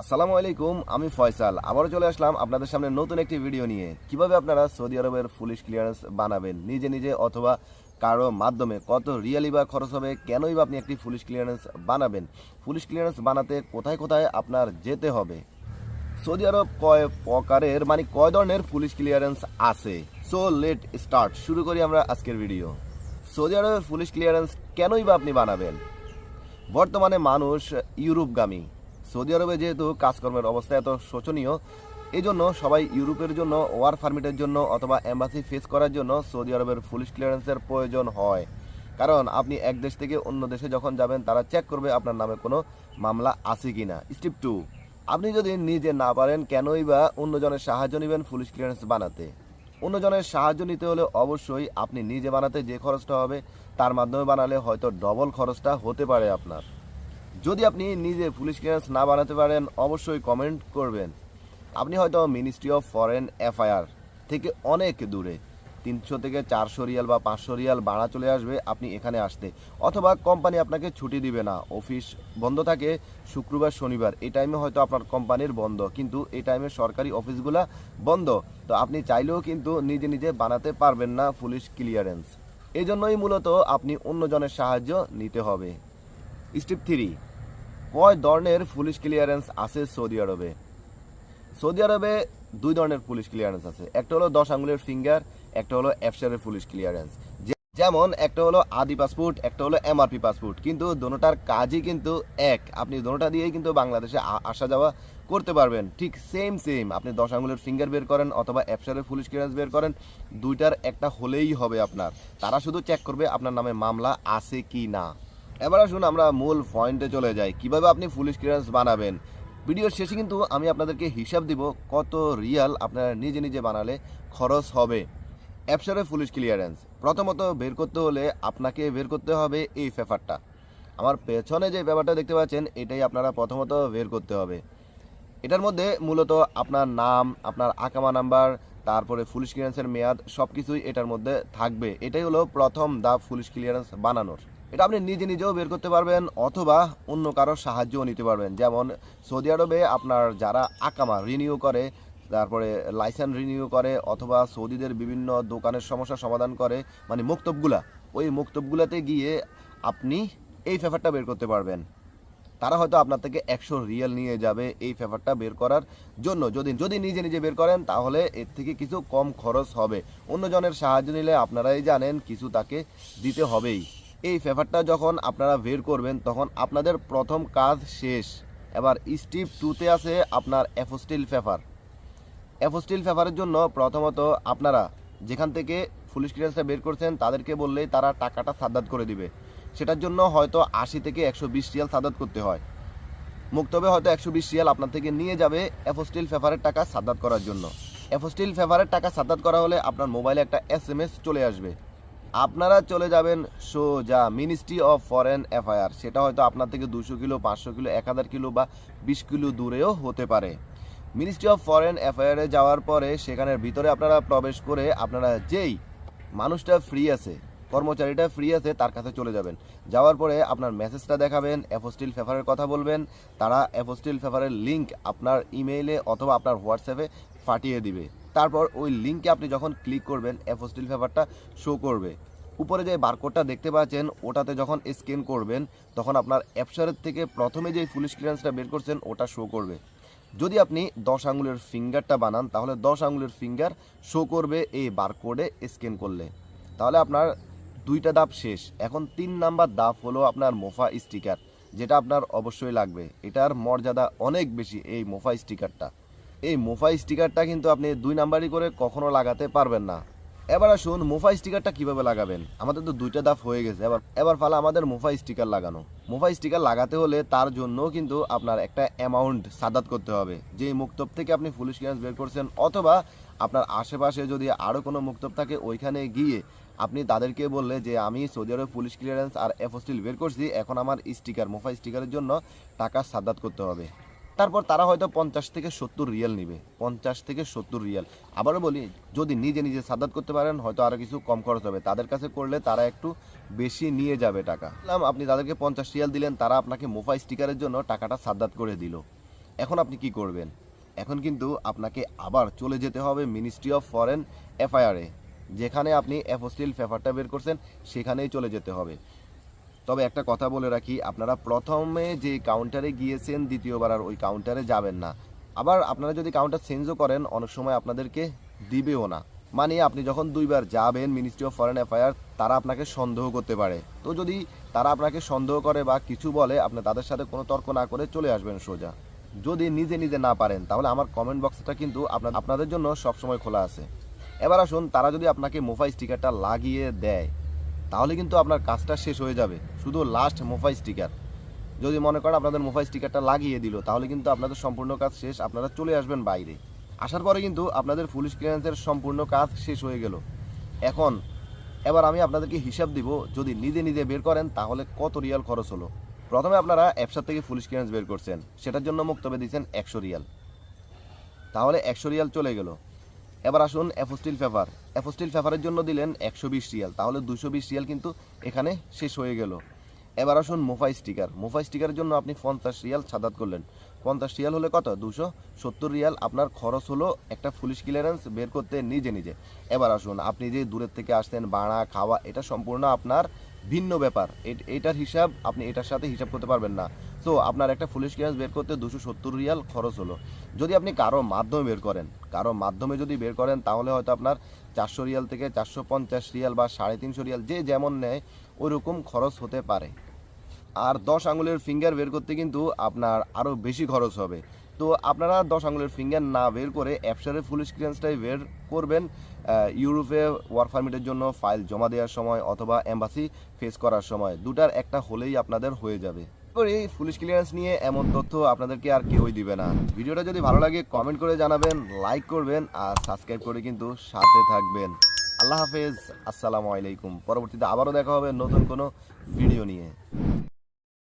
আসসালামু আলাইকুম, আমি ফয়সাল। আবারও চলে আসলাম আপনাদের সামনে নতুন একটি ভিডিও নিয়ে। কীভাবে আপনারা সৌদি আরবের পুলিশ ক্লিয়ারেন্স বানাবেন? নিজে নিজে অথবা কারও মাধ্যমে কত রিয়ালি বা খরচ হবে? কেনই বা আপনি একটি পুলিশ ক্লিয়ারেন্স বানাবেন? পুলিশ ক্লিয়ারেন্স বানাতে কোথায় কোথায় আপনার যেতে হবে? সৌদি আরব কয় প্রকারের মানে কয় ধরনের পুলিশ ক্লিয়ারেন্স আছে? So, let start. শুরু করি আমরা আজকের ভিডিও। সৌদি আরবের পুলিশ ক্লিয়ারেন্স কেনই বা আপনি বানাবেন? বর্তমানে মানুষ ইউরোপগামী। সৌদি আরবে যেহেতু কাজকর্মের অবস্থা এত শোচনীয় এই জন্য সবাই ইউরোপের জন্য ওয়ার পারমিটের জন্য অথবা এম্বাসি ফেস করার জন্য সৌদি আরবের পুলিশ ক্লিয়ারেন্সের প্রয়োজন হয়। কারণ আপনি এক দেশ থেকে অন্য দেশে যখন যাবেন, তারা চেক করবে আপনার নামে কোনো মামলা আছে কি না স্টেপ টু, আপনি যদি নিজে না পারেন, কেনই বা অন্যজনের সাহায্য নেবেন পুলিশ ক্লিয়ারেন্স বানাতে? অন্যজনের সাহায্য নিতে হলে অবশ্যই আপনি নিজে বানাতে যে খরচটা হবে, তার মাধ্যমে বানালে হয়তো ডবল খরচটা হতে পারে আপনার। যদি আপনি নিজে পুলিশ ক্লিয়ারেন্স না বানাতে পারেন, অবশ্যই কমেন্ট করবেন। আপনি হয়তো মিনিস্ট্রি অফ ফরেন এফআইআর থেকে অনেক দূরে। তিনশো থেকে চারশো রিয়াল বা পাঁচশো রিয়াল ভাড়া চলে আসবে আপনি এখানে আসতে। অথবা কোম্পানি আপনাকে ছুটি দিবে না। অফিস বন্ধ থাকে শুক্রবার, শনিবার। এই টাইমে হয়তো আপনার কোম্পানির বন্ধ, কিন্তু এই টাইমে সরকারি অফিসগুলা বন্ধ। তো আপনি চাইলেও কিন্তু নিজে নিজে বানাতে পারবেন না পুলিশ ক্লিয়ারেন্স এই জন্যই মূলত আপনি অন্যজনের সাহায্য নিতে হবে। স্টেপ থ্রি কয় ধরনের পুলিশ ক্লিয়ারেন্স আছে সৌদি আরবে? সৌদি আরবে দুই ধরনের পুলিশ ক্লিয়ারেন্স আছে। একটা হলো দশ আঙ্গুলের ফিঙ্গার, একটা হলো অ্যাপসারের পুলিশ ক্লিয়ারেন্স। যেমন, একটা হলো আদি পাসপোর্ট, একটা হলো এমআরপি পাসপোর্ট। কিন্তু দোনোটার কাজই কিন্তু এক। আপনি দোনোটা দিয়েই কিন্তু বাংলাদেশে আসা যাওয়া করতে পারবেন। ঠিক সেম সেম আপনি দশ আঙ্গুলের ফিঙ্গার বের করেন অথবা অ্যাপসারের পুলিশ ক্লিয়ারেন্স বের করেন, দুইটার একটা হলেই হবে আপনার। তারা শুধু চেক করবে আপনার নামে মামলা আছে কি না। এবার আসুন আমরা মূল পয়েন্টে চলে যাই। কীভাবে আপনি পুলিশ ক্লিয়ারেন্স বানাবেন? ভিডিওর শেষে কিন্তু আমি আপনাদেরকে হিসাব দিব কত রিয়াল আপনারা নিজে নিজে বানালে খরচ হবে। অ্যাপসারে পুলিশ ক্লিয়ারেন্স প্রথমত বের করতে হলে আপনাকে বের করতে হবে এই পেপারটা। আমার পেছনে যে পেপারটা দেখতে পাচ্ছেন, এটাই আপনারা প্রথমত বের করতে হবে। এটার মধ্যে মূলত আপনার নাম, আপনার আকামা নাম্বার, তারপরে পুলিশ ক্লিয়ারেন্সের মেয়াদ সব কিছুই এটার মধ্যে থাকবে। এটাই হলো প্রথম দা পুলিশ ক্লিয়ারেন্স বানানোর। এটা আপনি নিজে নিজেও বের করতে পারবেন অথবা অন্য কারোর সাহায্যও নিতে পারবেন। যেমন সৌদি আরবে আপনার যারা আকামা রিনিউ করে, তারপরে লাইসেন্স রিনিউ করে অথবা সৌদিদের বিভিন্ন দোকানের সমস্যা সমাধান করে মানে মুক্তবগুলা, ওই মুক্তবগুলাতে গিয়ে আপনি এই পেপারটা বের করতে পারবেন। তারা হয়তো আপনার থেকে একশো রিয়েল নিয়ে যাবে এই পেপারটা বের করার জন্য। যদি যদি নিজে নিজে বের করেন, তাহলে এর থেকে কিছু কম খরচ হবে। অন্যজনের সাহায্য নিলে আপনারাই জানেন, কিছু তাকে দিতে হবেই। এই পেপারটা যখন আপনারা বের করবেন, তখন আপনাদের প্রথম কাজ শেষ। এবার স্টিপ টুতে আছে আপনার অ্যাফোস্টিল পেপার। অ্যাফোস্টিল পেপারের জন্য প্রথমত আপনারা যেখান থেকে পুলিশ ক্লিয়ারেন্সটা বের করছেন, তাদেরকে বললেই তারা টাকাটা সাদ্দাত করে দিবে। সেটার জন্য হয়তো আশি থেকে একশো বিশ রিয়াল সাদাত করতে হয়। মুক্তবে হয়তো একশো বিশ রিয়াল আপনার থেকে নিয়ে যাবে অ্যাফোস্টিল ফেভারের টাকা সাদাত করার জন্য। অ্যাফোস্টিল ফেভারের টাকা সাদাত করা হলে আপনার মোবাইলে একটা এস চলে আসবে। আপনারা চলে যাবেন সোজা মিনিস্ট্রি অফ ফরেন অ্যাফায়ার। সেটা হয়তো আপনার থেকে দুশো কিলো, পাঁচশো কিলো, এক হাজার কিলো বা বিশ কিলো দূরেও হতে পারে। মিনিস্ট্রি অফ ফরেন অ্যাফেয়ারে যাওয়ার পরে সেখানের ভিতরে আপনারা প্রবেশ করে আপনারা যেই মানুষটা ফ্রি আছে, কর্মচারীটা ফ্রি আছে, তার কাছে চলে যাবেন। যাওয়ার পরে আপনার মেসেজটা দেখাবেন অ্যাপোস্টিল ফেফারের কথা বলবেন, তারা অ্যাপোস্টিল ফেফারের লিঙ্ক আপনার ইমেইলে অথবা আপনার হোয়াটসঅ্যাপে ফাটিয়ে দিবে। তারপর ওই লিঙ্কে আপনি যখন ক্লিক করবেন অ্যাপোস্টিল ফেফারটা শো করবে, উপরে যে বারকোডটা দেখতে পাচ্ছেন, ওটাতে যখন স্ক্যান করবেন, তখন আপনার অ্যাপসারের থেকে প্রথমে যে পুলিশ ক্লিয়ারেন্সটা বের করছেন, ওটা শো করবে। যদি আপনি দশ আঙুলের ফিঙ্গারটা বানান, তাহলে দশ আঙুলের ফিঙ্গার শো করবে এই বারকোডে স্ক্যান করলে। তাহলে আপনার দুইটা ধাপ শেষ। এখন তিন নাম্বার ধাপ হলো আপনার মোফা স্টিকার যেটা আপনার অবশ্যই লাগবে। এটার মর্যাদা অনেক বেশি এই মোফা স্টিকারটা এই মোফা স্টিকারটা কিন্তু আপনি দুই নাম্বারই করে কখনো লাগাতে পারবেন না। এবার আসুন মোফা স্টিকারটা কীভাবে লাগাবেন? আমাদের তো দুইটা দাফ হয়ে গেছে। এবার এবার ফালা আমাদের মোফা স্টিকার লাগানো। মোফা স্টিকার লাগাতে হলে তার জন্য কিন্তু আপনার একটা অ্যামাউন্ট সাদাত করতে হবে। যে মুক্তব থেকে আপনি পুলিশ ক্লিয়ারেন্স বের করছেন, অথবা আপনার আশেপাশে যদি আরও কোনো মুক্তব থাকে, ওইখানে গিয়ে আপনি তাদেরকে বললে যে, আমি সৌদি আরব পুলিশ ক্লিয়ারেন্স আর এফোস্টিল বের করছি, এখন আমার স্টিকার মোফা স্টিকারের জন্য টাকা সাদাত করতে হবে। তারপর তারা হয়তো পঞ্চাশ থেকে সত্তর রিয়াল নিবে, পঞ্চাশ থেকে সত্তর রিয়াল। আবারও বলি, যদি নিজে নিজে সাদাত করতে পারেন, হয়তো আরও কিছু কম খরচ হবে। তাদের কাছে করলে তারা একটু বেশি নিয়ে যাবে টাকা। আপনি তাদেরকে পঞ্চাশ রিয়াল দিলেন, তারা আপনাকে মোফা স্টিকারের জন্য টাকাটা সাদাত করে দিল। এখন আপনি কি করবেন? এখন কিন্তু আপনাকে আবার চলে যেতে হবে মিনিস্ট্রি অফ ফরেন এফআইআরে যেখানে আপনি অ্যাপোস্টিল পেপারটা বের করছেন, সেখানেই চলে যেতে হবে। তবে একটা কথা বলে রাখি, আপনারা প্রথমে যে কাউন্টারে গিয়েছেন, দ্বিতীয়বার আর ওই কাউন্টারে যাবেন না। আবার আপনারা যদি কাউন্টার চেঞ্জও করেন, অনেক সময় আপনাদেরকে দিবেও না। মানে আপনি যখন দুইবার যাবেন মিনিস্ট্রি অফ ফরেন অ্যাফেয়ার তারা আপনাকে সন্দেহ করতে পারে। তো যদি তারা আপনাকে সন্দেহ করে বা কিছু বলে, আপনি তাদের সাথে কোনো তর্ক না করে চলে আসবেন সোজা। যদি নিজে নিজে না পারেন, তাহলে আমার কমেন্ট বক্সটা কিন্তু আপনাদের জন্য সবসময় খোলা আছে। এবার আসুন, তারা যদি আপনাকে মোফাই স্টিকারটা লাগিয়ে দেয় তাহলে কিন্তু আপনার কাজটা শেষ হয়ে যাবে। শুধু লাস্ট মোফাই স্টিকার যদি মনে করেন আপনাদের মোফাই স্টিকারটা লাগিয়ে দিল, তাহলে কিন্তু আপনাদের সম্পূর্ণ কাজ শেষ, আপনারা চলে আসবেন বাইরে। আসার পরে কিন্তু আপনাদের পুলিশ ক্লিয়ারেন্সের সম্পূর্ণ কাজ শেষ হয়ে গেল। এখন, এবার আমি আপনাদেরকে হিসাব দিব, যদি নিজে নিজে বের করেন, তাহলে কত রিয়াল খরচ হলো? প্রথমে আপনারা অ্যাপসার থেকে পুলিশ ক্লিয়ারেন্স বের করছেন, সেটার জন্য মুক্তবে দিয়েছেন একশো রিয়াল। তাহলে একশো রিয়াল চলে গেল। এবার আসুন অ্যাফোস্টিল পেপার। অ্যাফোস্টিল পেপারের জন্য দিলেন একশো বিশ রিয়াল, তাহলে দুশো বিশ রিয়াল কিন্তু এখানে শেষ হয়ে গেল। এবার আসুন মোফাই স্টিকার। মোফাই স্টিকারের জন্য আপনি পঞ্চাশ রিয়াল সাদাত করলেন। পঞ্চাশ রিয়াল হলে কত? দুশো সত্তর রিয়াল। আপনার খরচ হলো একটা পুলিশ ক্লিয়ারেন্স বের করতে নিজে নিজে। এবার আসুন, আপনি যে দূরের থেকে আসছেন, বাড়া, খাওয়া, এটা সম্পূর্ণ আপনার ভিন্ন ব্যাপার। এট- এটার হিসাব আপনি এটার সাথে হিসাব করতে পারবেন না। তো আপনার একটা পুলিশ ক্লিয়ারেন্স বের করতে দুশো সত্তর রিয়াল খরচ হলো। যদি আপনি কারও মাধ্যমে বের করেন, কারও মাধ্যমে যদি বের করেন, তাহলে হয়তো আপনার চারশো রিয়াল থেকে চারশো পঞ্চাশ রিয়াল বা সাড়ে তিনশো রিয়াল যে যেমন নেয় ওইরকম খরচ হতে পারে। আর দশ আঙুলের ফিঙ্গার বের করতে কিন্তু আপনার আরও বেশি খরচ হবে। তো আপনারা দশ আঙুলের ফিঙ্গার না বের করে অ্যাপসারের পুলিশ ক্লিয়ারেন্সটাই বের করবেন ইউরোপে ওয়ার্ক পারমিটের জন্য ফাইল জমা দেওয়ার সময় অথবা এম্বাসি ফেস করার সময়। দুটার একটা হলেই আপনাদের হয়ে যাবে। করে পুলিশ ক্লিয়ারেন্স নিয়ে এমন তথ্য আপনাদেরকে আর কেউই দিবে না। ভিডিওটা যদি ভালো লাগে কমেন্ট করে জানাবেন লাইক করবেন আর সাবস্ক্রাইব করে কিন্তু সাথে থাকবেন। আল্লাহ হাফেজ, আসসালামু আলাইকুম। পরবর্তীতে আবারও দেখা হবে নতুন কোনো ভিডিও নিয়ে।